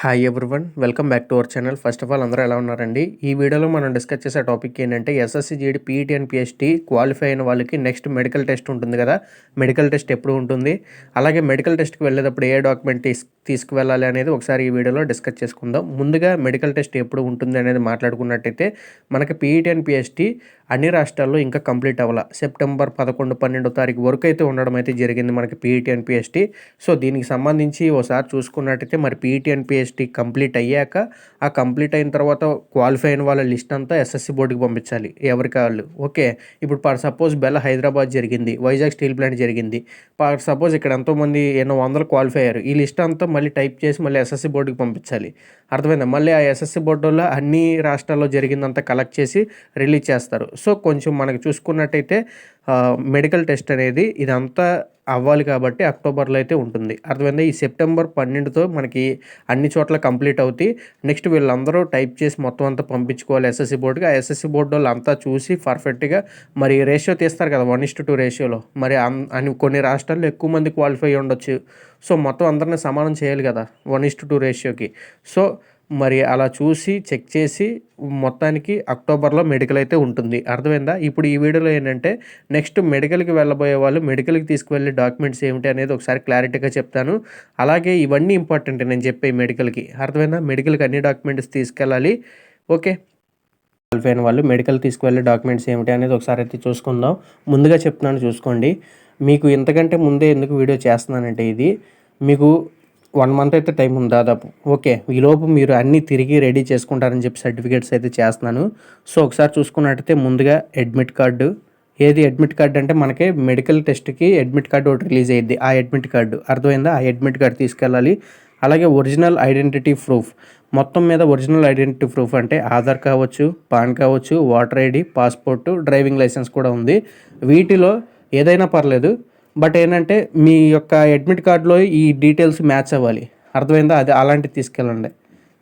Hi everyone welcome back to our channel first of all అందరూ ఎలా ఉన్నారండి? ఈ వీడియోలో మనం డిస్కస్ చేసే టాపిక్ ఏంటంటే SSC GD PET and PHT qualify అయిన వాళ్ళకి నెక్స్ట్ మెడికల్ టెస్ట్ ఉంటుంది కదా? మెడికల్ టెస్ట్ ఎప్పుడు ఉంటుంది? అలాగే మెడికల్ టెస్ట్కి వెళ్ళేటప్పుడు ఏ డాక్యుమెంట్ తీస్ తీసుకువెళ్ళాలి అనేది ఒకసారి ఈ వీడియోలో డిస్కస్ చేసుకుందాం. ముందుగా మెడికల్ టెస్ట్ ఎప్పుడు ఉంటుంది అనేది మాట్లాడుకున్నట్టయితే మనకి పీఈటీ అండ్ పిహెచ్టీ అన్ని రాష్ట్రాల్లో ఇంకా కంప్లీట్ అవ్వాల. సెప్టెంబర్ పదకొండు పన్నెండో తారీఖు వరకు అయితే ఉండడం అయితే జరిగింది మనకి పీఈటీ అండ్ పిహెచ్టీ సో దీనికి సంబంధించి ఒకసారి చూసుకున్నట్టయితే మరి పీఈటీ అండ్ పిహెచ్టీ కంప్లీట్ అయ్యాక ఆ కంప్లీట్ అయిన తర్వాత క్వాలిఫై అయిన వాళ్ళ లిస్ట్ అంతా ఎస్ఎస్సి బోర్డుకి పంపించాలి. ఎవరికి వాళ్ళు ఓకే ఇప్పుడు పర్ సపోజ్ బెల్ల హైదరాబాద్ జరిగింది వైజాగ్ స్టీల్ ప్లాంట్ జరిగింది. పర్ సపోజ్ ఇక్కడ ఎంతోమంది ఎన్నో వందలు క్వాలిఫై అయ్యారు. ఈ లిస్ట్ అంతా మళ్ళీ టైప్ చేసి మళ్ళీ ఎస్ఎస్సి బోర్డుకి పంపించాలి. అర్థమైందా? మళ్ళీ ఆ ఎస్ఎస్సి బోర్డులో అన్ని రాష్ట్రాల్లో జరిగిందంతా కలెక్ట్ చేసి రిలీజ్ చేస్తారు. సో కొంచెం మనకు చూసుకున్నట్టయితే మెడికల్ టెస్ట్ అనేది ఇదంతా అవ్వాలి కాబట్టి అక్టోబర్లో అయితే ఉంటుంది. అర్థమైంది? ఈ సెప్టెంబర్ పన్నెండుతో మనకి అన్ని చోట్ల కంప్లీట్ అవుతాయి నెక్స్ట్ వీళ్ళందరూ టైప్ చేసి మొత్తం అంతా పంపించుకోవాలి ఎస్ఎస్సి బోర్డుకి. ఆ ఎస్ఎస్సి బోర్డు వాళ్ళు అంతా చూసి పర్ఫెక్ట్గా మరి రేషియో తీస్తారు కదా వన్ ఇస్ట్ టూ రేషియోలో. మరి అని కొన్ని రాష్ట్రాల్లో ఎక్కువ మంది క్వాలిఫై ఉండొచ్చు సో మొత్తం అందరినీ సమానం చేయాలి కదా వన్ ఇస్ట్ టూ రేషియోకి. సో మరి అలా చూసి చెక్ చేసి మొత్తానికి అక్టోబర్లో మెడికల్ అయితే ఉంటుంది. అర్థమైందా? ఇప్పుడు ఈ వీడియోలో ఏంటంటే నెక్స్ట్ మెడికల్కి వెళ్ళబోయే వాళ్ళు మెడికల్కి తీసుకువెళ్ళే డాక్యుమెంట్స్ ఏమిటి అనేది ఒకసారి క్లారిటీగా చెప్తాను. అలాగే ఇవన్నీ ఇంపార్టెంట్ నేను చెప్పే మెడికల్కి. అర్థమైందా? మెడికల్కి అన్ని డాక్యుమెంట్స్ తీసుకెళ్ళాలి. ఓకే. క్వాలిఫై అయిన వాళ్ళు మెడికల్ తీసుకువెళ్ళే డాక్యుమెంట్స్ ఏమిటి అనేది ఒకసారి అయితే చూసుకుందాం. ముందుగా చెప్తున్నాను చూసుకోండి. మీకు ఇంతకంటే ముందే ఎందుకు వీడియో చేస్తున్నానంటే ఇది మీకు వన్ మంత్ అయితే టైం ఉంది దాదాపు. ఓకే ఈలోపు మీరు అన్నీ తిరిగి రెడీ చేసుకుంటారని చెప్పి సర్టిఫికేట్స్ అయితే చేస్తున్నాను. సో ఒకసారి చూసుకున్నట్టయితే ముందుగా అడ్మిట్ కార్డు. ఏది అడ్మిట్ కార్డు అంటే మనకి మెడికల్ టెస్ట్కి అడ్మిట్ కార్డు ఒకటి రిలీజ్ అయ్యింది ఆ అడ్మిట్ కార్డు. అర్థమైందా? ఆ అడ్మిట్ కార్డు తీసుకెళ్ళాలి. అలాగే ఒరిజినల్ ఐడెంటిటీ ప్రూఫ్. మొత్తం మీద ఒరిజినల్ ఐడెంటిటీ ప్రూఫ్ అంటే ఆధార్ కావచ్చు పాన్ కావచ్చు voter ID passport driving licence కూడా ఉంది. వీటిలో ఏదైనా పర్లేదు బట్ ఏంటంటే మీ యొక్క అడ్మిట్ కార్డులో ఈ డీటెయిల్స్ మ్యాచ్ అవ్వాలి. అర్థమైందా? అది అలాంటివి తీసుకెళ్ళండి.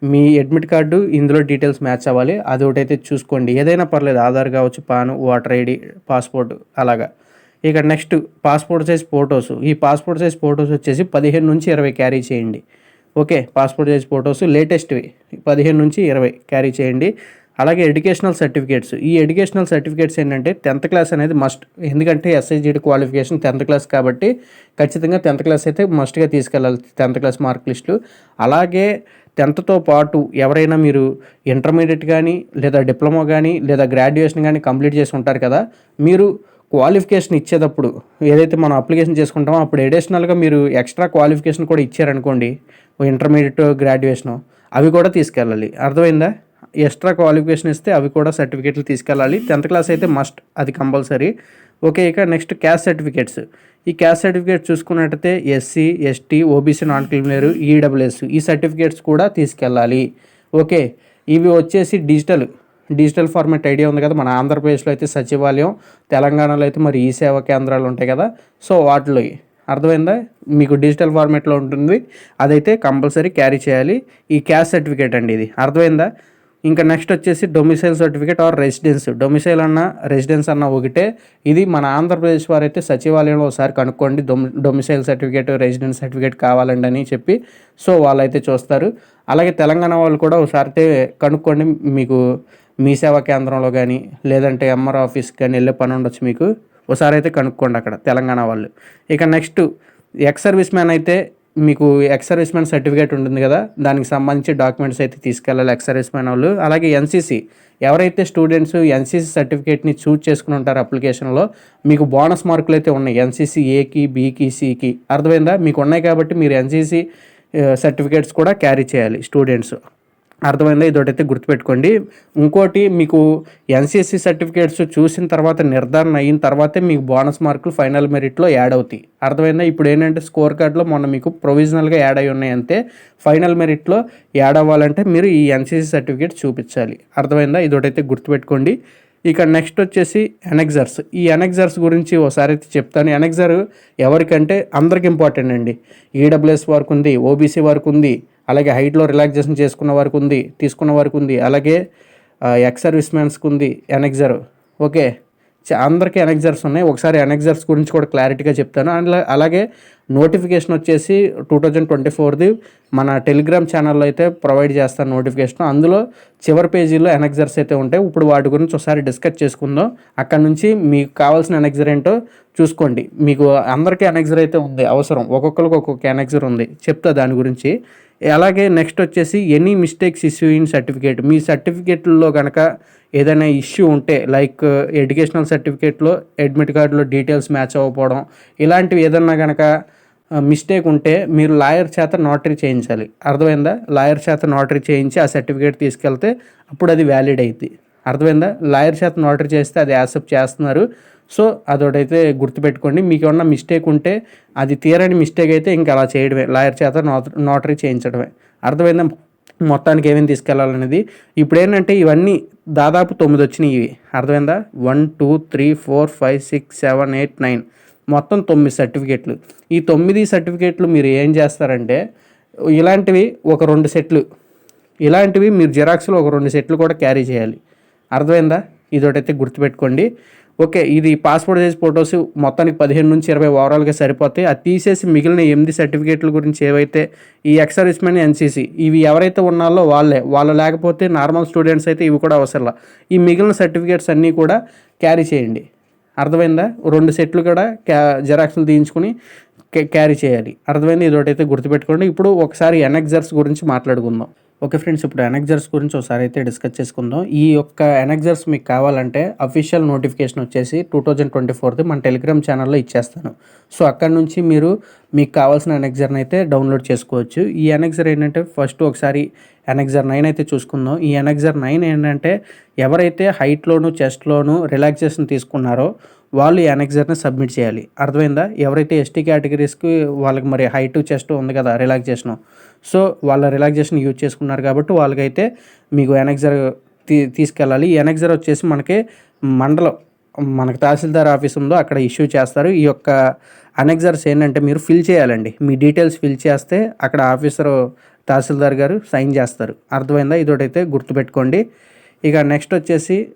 మీ అడ్మిట్ కార్డు ఇందులో డీటెయిల్స్ మ్యాచ్ అవ్వాలి. అది ఒకటైతే చూసుకోండి. ఏదైనా పర్లేదు. ఆధార్ కావచ్చు పాన్ వాటర్ ఐడి పాస్పోర్ట్ అలాగా. ఇక నెక్స్ట్ పాస్పోర్ట్ సైజ్ ఫొటోస్ ఈ పాస్పోర్ట్ సైజ్ ఫొటోస్ వచ్చేసి పదిహేను నుంచి ఇరవై క్యారీ చేయండి. ఓకే? పాస్పోర్ట్ సైజ్ ఫొటోస్ లేటెస్ట్వి పదిహేను నుంచి ఇరవై క్యారీ చేయండి. అలాగే ఎడ్యుకేషనల్ సర్టిఫికేట్స్. ఈ ఎడ్యుకేషనల్ సర్టిఫికేట్స్ ఏంటంటే టెన్త్ క్లాస్ అనేది మస్ట్ ఎందుకంటే ఎస్ఐజీడి క్వాలిఫికేషన్ టెన్త్ క్లాస్ కాబట్టి ఖచ్చితంగా టెన్త్ క్లాస్ అయితే మస్ట్గా తీసుకెళ్ళాలి టెన్త్ క్లాస్ మార్క్ లిస్టు అలాగే టెన్త్తో పాటు ఎవరైనా మీరు ఇంటర్మీడియట్ కానీ లేదా డిప్లొమా కానీ లేదా గ్రాడ్యుయేషన్ కానీ కంప్లీట్ చేసి ఉంటారు కదా మీరు క్వాలిఫికేషన్ ఇచ్చేటప్పుడు ఏదైతే మనం అప్లికేషన్ చేసుకుంటామో అప్పుడు ఎడిషనల్గా మీరు ఎక్స్ట్రా క్వాలిఫికేషన్ కూడా ఇచ్చారనుకోండి ఇంటర్మీడియట్ గ్రాడ్యుయేషను అవి కూడా తీసుకెళ్ళాలి. అర్థమైందా? ఎక్స్ట్రా క్వాలిఫికేషన్ ఇస్తే అవి కూడా సర్టిఫికేట్లు తీసుకెళ్ళాలి. టెన్త్ క్లాస్ అయితే మస్ట్ అది కంపల్సరీ. ఓకే ఇక నెక్స్ట్ క్యాస్ట్ సర్టిఫికేట్స్. ఈ క్యాస్ట్ సర్టిఫికేట్ చూసుకున్నట్టయితే SC ST OBC non creamy layer EWS ఈ సర్టిఫికేట్స్ కూడా తీసుకెళ్ళాలి. ఓకే ఇవి వచ్చేసి డిజిటల్ డిజిటల్ ఫార్మాట్ ఐడియా ఉంది కదా మన ఆంధ్రప్రదేశ్లో అయితే సచివాలయం తెలంగాణలో అయితే మరి ఈ సేవా కేంద్రాలు ఉంటాయి కదా సో వాటిలో అర్థమైందా? మీకు డిజిటల్ ఫార్మాట్లో ఉంటుంది అదైతే కంపల్సరీ క్యారీ చేయాలి. ఈ క్యాస్ట్ సర్టిఫికేట్ అండి ఇది. అర్థమైందా? ఇంకా నెక్స్ట్ వచ్చేసి domicile certificate or residence domicile అన్న రెసిడెన్స్ అన్న ఒకటే. ఇది మన ఆంధ్రప్రదేశ్ వారైతే సచివాలయంలో ఒకసారి కనుక్కోండి. Dom domicile certificate residence certificate కావాలండి అని చెప్పి సో వాళ్ళైతే చూస్తారు. అలాగే తెలంగాణ వాళ్ళు కూడా ఒకసారి కనుక్కోండి. మీకు మీ సేవా కేంద్రంలో కానీ లేదంటే ఎంఆర్ ఆఫీస్ కానీ వెళ్ళే పని ఉండొచ్చు మీకు. ఒకసారి అయితే కనుక్కోండి అక్కడ తెలంగాణ వాళ్ళు. ఇక నెక్స్ట్ ఎక్స్ సర్వీస్ మ్యాన్ అయితే మీకు ఎక్స్ సర్టిఫికేట్ ఉంటుంది కదా దానికి సంబంధించి డాక్యుమెంట్స్ అయితే తీసుకెళ్ళాలి ఎక్స్ వాళ్ళు. అలాగే ఎన్సీసీ ఎవరైతే స్టూడెంట్స్ ఎన్సీసీ సర్టిఫికేట్ని చూజ్ చేసుకుని ఉంటారో అప్లికేషన్లో మీకు బోనస్ మార్కులు అయితే ఉన్నాయి. ఎన్సీసీ ఏకి బీకి సికి అర్థమైందా? మీకు ఉన్నాయి కాబట్టి మీరు ఎన్సీసీ సర్టిఫికేట్స్ కూడా క్యారీ చేయాలి స్టూడెంట్స్. అర్థమైందా? ఇదొకటైతే గుర్తుపెట్టుకోండి. ఇంకోటి మీకు ఎన్సిఎస్సి సర్టిఫికేట్స్ చూసిన తర్వాత నిర్ధారణ అయిన తర్వాతే మీకు బోనస్ మార్కులు ఫైనల్ మెరిట్లో యాడ్ అవుతాయి. అర్థమైందా? ఇప్పుడు ఏంటంటే స్కోర్ కార్డులో మొన్న మీకు ప్రొవిజనల్గా యాడ్ అయి ఉన్నాయి అంతే ఫైనల్ మెరిట్లో యాడ్ అవ్వాలంటే మీరు ఈ ఎన్సిసి సర్టిఫికేట్ చూపించాలి. అర్థమైందా? ఇదొకటైతే గుర్తుపెట్టుకోండి. ఇక నెక్స్ట్ వచ్చేసి ఎనెక్జర్స్ ఈ ఎనెక్జర్స్ గురించి ఒకసారి అయితే చెప్తాను. ఎనెక్జర్ ఎవరికంటే అందరికి ఇంపార్టెంట్ అండి. ఈడబ్ల్యూఎస్ వరకు ఉంది ఓబీసీ వరకు ఉంది అలాగే హైట్లో రిలాక్సేషన్ చేసుకున్న వరకు ఉంది తీసుకున్న వరకు ఉంది అలాగే ఎక్స్ సర్వీస్ మ్యాన్స్కి ఉంది ఎనెక్జర్ ఓకే అందరికీ ఎనెక్జర్స్ ఉన్నాయి. ఒకసారి ఎనెక్జర్స్ గురించి కూడా క్లారిటీగా చెప్తాను. అండ్ అలాగే నోటిఫికేషన్ వచ్చేసి టూ థౌజండ్ ట్వంటీ ఫోర్ది మన టెలిగ్రామ్ ఛానల్లో అయితే ప్రొవైడ్ చేస్తాను నోటిఫికేషన్. అందులో చివరి పేజీలో ఎనెక్జర్స్ అయితే ఉంటాయి. ఇప్పుడు వాటి గురించి ఒకసారి డిస్కస్ చేసుకుందాం. అక్కడ నుంచి మీకు కావాల్సిన ఎనెక్జర్ ఏంటో చూసుకోండి. మీకు అందరికీ ఎనెక్జర్ అయితే ఉంది అవసరం. ఒక్కొక్కరికి ఒక్కొక్క ఎనెక్జర్ ఉంది. చెప్తా దాని గురించి. అలాగే నెక్స్ట్ వచ్చేసి any mistakes issue in certificate. మీ సర్టిఫికేట్లో కనుక ఏదైనా ఇష్యూ ఉంటే లైక్ ఎడ్యుకేషనల్ సర్టిఫికేట్లో అడ్మిట్ కార్డులో డీటెయిల్స్ మ్యాచ్ అవ్వకపోవడం ఇలాంటివి ఏదన్నా కనుక మిస్టేక్ ఉంటే మీరు లాయర్ చేత నోటరీ చేయించాలి. అర్థమైందా? లాయర్ చేత నోటరీ చేయించి ఆ సర్టిఫికేట్ తీసుకెళ్తే అప్పుడు అది వ్యాలిడ్ అవుతుంది అర్థమైందా? లాయర్ చేత నోటరీ చేస్తే అది యాక్సెప్ట్ చేస్తున్నారు. సో అదొకటైతే గుర్తుపెట్టుకోండి. మీకు ఏమన్నా మిస్టేక్ ఉంటే అది తీరని మిస్టేక్ అయితే ఇంకా అలా చేయడమే. లాయర్ చేత నోటరీ చేయించడమే. అర్థమైందా? మొత్తానికి ఏమేమి తీసుకెళ్ళాలనేది. ఇప్పుడు ఏంటంటే ఇవన్నీ దాదాపు తొమ్మిది వచ్చినాయి ఇవి. అర్థమైందా? One two three four five six seven eight nine. మొత్తం తొమ్మిది సర్టిఫికేట్లు. ఈ తొమ్మిది సర్టిఫికేట్లు మీరు ఏం చేస్తారంటే ఇలాంటివి ఒక రెండు సెట్లు. ఇలాంటివి మీరు జిరాక్స్లో ఒక రెండు సెట్లు కూడా క్యారీ చేయాలి. అర్థమైందా? ఇదొకటైతే గుర్తుపెట్టుకోండి. ఓకే ఇది పాస్పోర్ట్ సైజ్ ఫొటోస్ మొత్తానికి పదిహేను నుంచి ఇరవై ఓవరాల్గా సరిపోతాయి. అది తీసేసి మిగిలిన ఎనిమిది సర్టిఫికేట్ల గురించి ఏవైతే ఈ ఎక్సర్విస్మెన్ ఎన్సీసీ ఇవి ఎవరైతే ఉన్నాలో వాళ్ళే. వాళ్ళు లేకపోతే నార్మల్ స్టూడెంట్స్ అయితే ఇవి కూడా అవసరం ఈ మిగిలిన సర్టిఫికేట్స్ అన్నీ కూడా క్యారీ చేయండి. అర్థమైందా? రెండు సెట్లు కూడా క్యా జెరాక్స్లు తీయించుకుని క్యారీ చేయాలి. అర్థమైంది? ఇదొకటైతే గుర్తుపెట్టుకోండి. ఇప్పుడు ఒకసారి ఎన్ఎక్జర్స్ గురించి మాట్లాడుకుందాం. ఓకే ఫ్రెండ్స్ ఇప్పుడు ఎనెక్జర్స్ గురించి ఒకసారి అయితే డిస్కస్ చేసుకుందాం. ఈ యొక్క ఎనెక్జర్స్ మీకు కావాలంటే అఫీషియల్ నోటిఫికేషన్ వచ్చేసి టూ థౌజండ్ ట్వంటీ ఫోర్త్ మన టెలిగ్రామ్ ఛానల్లో ఇచ్చేస్తాను. సో అక్కడ నుంచి మీరు మీకు కావాల్సిన ఎనెక్జర్ని అయితే డౌన్లోడ్ చేసుకోవచ్చు. ఈ ఎనెక్జర్ ఏంటంటే ఫస్ట్ ఒకసారి ఎనెక్జర్ నైన్ అయితే చూసుకుందాం. ఈ ఎనెక్జర్ నైన్ ఏంటంటే ఎవరైతే హైట్లోను చెస్ట్లోను రిలాక్సేషన్ తీసుకున్నారో వాళ్ళు యానెక్జర్ని సబ్మిట్ చేయాలి. అర్థమైందా? ఎవరైతే ఎస్టీ కేటగిరీస్కి వాళ్ళకి మరి హైట్ చెస్ట్ ఉంది కదా రిలాక్సేషన్. సో వాళ్ళ రిలాక్సేషన్ యూజ్ చేసుకున్నారు కాబట్టి వాళ్ళకైతే మీకు ఎనెక్జర్ తీ తీసుకెళ్ళాలి. ఎనెక్జర్ వచ్చేసి మనకి మండలం మనకు తహసీల్దార్ ఆఫీస్ ఉందో అక్కడ ఇష్యూ చేస్తారు. ఈ యొక్క అనెక్జర్స్ ఏంటంటే మీరు ఫిల్ చేయాలండి. మీ డీటెయిల్స్ ఫిల్ చేస్తే అక్కడ ఆఫీసర్ తహసీల్దార్ గారు సైన్ చేస్తారు. అర్థమైందా? ఇదోటైతే గుర్తుపెట్టుకోండి. ఇక నెక్స్ట్ వచ్చేసి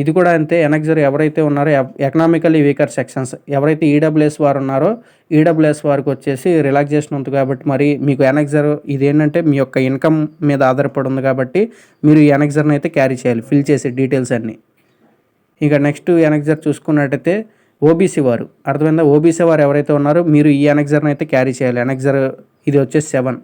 ఇది కూడా అంతే. ఎనక్జర్ ఎవరైతే ఉన్నారో ఎకనామికలీ వీకర్ సెక్షన్స్ ఎవరైతే ఈడబ్ల్యూఎస్ వారు ఉన్నారో ఈడబ్ల్యూఎస్ వారికి వచ్చేసి రిలాక్సేషన్ ఉంది కాబట్టి మరి మీకు ఎనక్జర్ ఇది ఏంటంటే మీ యొక్క ఇన్కమ్ మీద ఆధారపడి ఉంది కాబట్టి మీరు ఈ ఎనక్జర్ని అయితే క్యారీ చేయాలి ఫిల్ చేసే డీటెయిల్స్ అన్నీ. ఇక నెక్స్ట్ ఎనక్జర్ చూసుకున్నట్టయితే ఓబీసీ వారు. అర్థమైందా? ఓబీసీ వారు ఎవరైతే ఉన్నారో మీరు ఈ ఎనక్జర్ని అయితే క్యారీ చేయాలి. ఎనక్జర్ ఇది వచ్చేసి సెవెన్.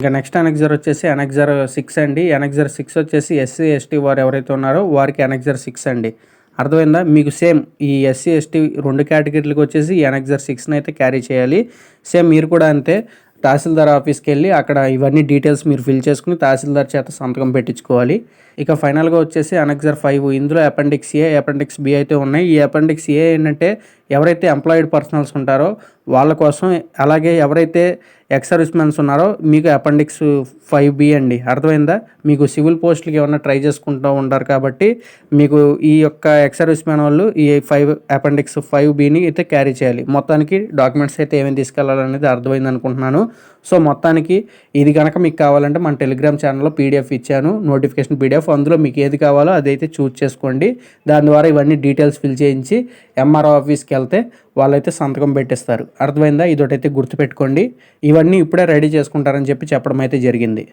ఇంకా నెక్స్ట్ అనెక్జర్ వచ్చేసి అనెక్జర్ సిక్స్ అండి. అనెక్జర్ సిక్స్ వచ్చేసి ఎస్సీ ఎస్టీ వారు ఎవరైతే ఉన్నారో వారికి అనెక్జర్ సిక్స్ అండి. అర్థమైందా? మీకు సేమ్ ఈ ఎస్సీ ఎస్టీ రెండు కేటగిరీలకు వచ్చేసి ఈ అనెక్జర్ సిక్స్ని అయితే క్యారీ చేయాలి. సేమ్ మీరు కూడా అంతే తహసీల్దార్ ఆఫీస్కి వెళ్ళి అక్కడ ఇవన్నీ డీటెయిల్స్ మీరు ఫిల్ చేసుకుని తహసీల్దార్ చేత సంతకం పెట్టించుకోవాలి. ఇక ఫైనల్గా వచ్చేసి అనెక్జర్ ఫైవ్ ఇందులో అపెండిక్స్ ఏ అపెండిక్స్ బి అయితే ఉన్నాయి. ఈ అపెండిక్స్ ఏ ఏంటంటే ఎవరైతే ఎంప్లాయిడ్ పర్సనల్స్ ఉంటారో వాళ్ళ కోసం అలాగే ఎవరైతే ఎక్స్ సర్వీస్మెన్స్ ఉన్నారో మీకు అపెండిక్స్ ఫైవ్ బి అండి. అర్థమైందా? మీకు సివిల్ పోస్టులకి ఏమన్నా ట్రై చేసుకుంటూ ఉంటారు కాబట్టి మీకు ఈ యొక్క ఎక్స్ సర్వీస్మెన్ వాళ్ళు ఈ ఫైవ్ అపెండిక్స్ ఫైవ్ బిని అయితే క్యారీ చేయాలి. మొత్తానికి డాక్యుమెంట్స్ అయితే ఏమేమి తీసుకెళ్ళాలనేది అర్థమైంది అనుకుంటున్నాను. సో మొత్తానికి ఇది కనుక మీకు కావాలంటే మన టెలిగ్రామ్ ఛానల్లో పీడిఎఫ్ ఇచ్చాను. Notification PDF. అందులో మీకు ఏది కావాలో అదైతే చూస్ చేసుకోండి. దాని ద్వారా ఇవన్నీ డీటెయిల్స్ ఫిల్ చేయించి ఎంఆర్ఓ ఆఫీస్కి వెళ్తే వాళ్ళైతే సంతకం పెట్టిస్తారు. అర్థమైందా? ఇదొకటైతే గుర్తుపెట్టుకోండి. ఇవన్నీ ఇప్పుడే రెడీ చేసుకుంటారని చెప్పి చెప్పడం అయితే జరిగింది.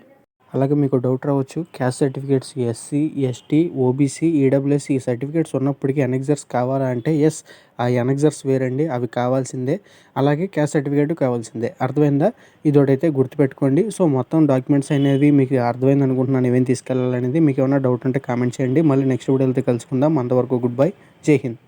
అలాగే మీకు డౌట్ రావచ్చు. Caste certificates SC ST OBC EWS ఈ సర్టిఫికేట్స్ ఉన్నప్పటికీ ఎనెక్జర్స్ కావాలా అంటే ఎస్ ఆ ఎనెక్జర్స్ వేరండి. అవి కావాల్సిందే. అలాగే క్యాస్ట్ సర్టిఫికేట్ కావాల్సిందే. అర్థమైందా? ఇదోటైతే గుర్తుపెట్టుకోండి. సో మొత్తం డాక్యుమెంట్స్ అనేది మీకు అర్థమైంది అనుకుంటున్నాను. ఏమేమి తీసుకెళ్ళాలనేది మీకు ఏమైనా డౌట్ ఉంటే కామెంట్ చేయండి. మళ్ళీ నెక్స్ట్ వీడియోలతో కలుసుకుందాం. అంతవరకు గుడ్ బై జై హింద్.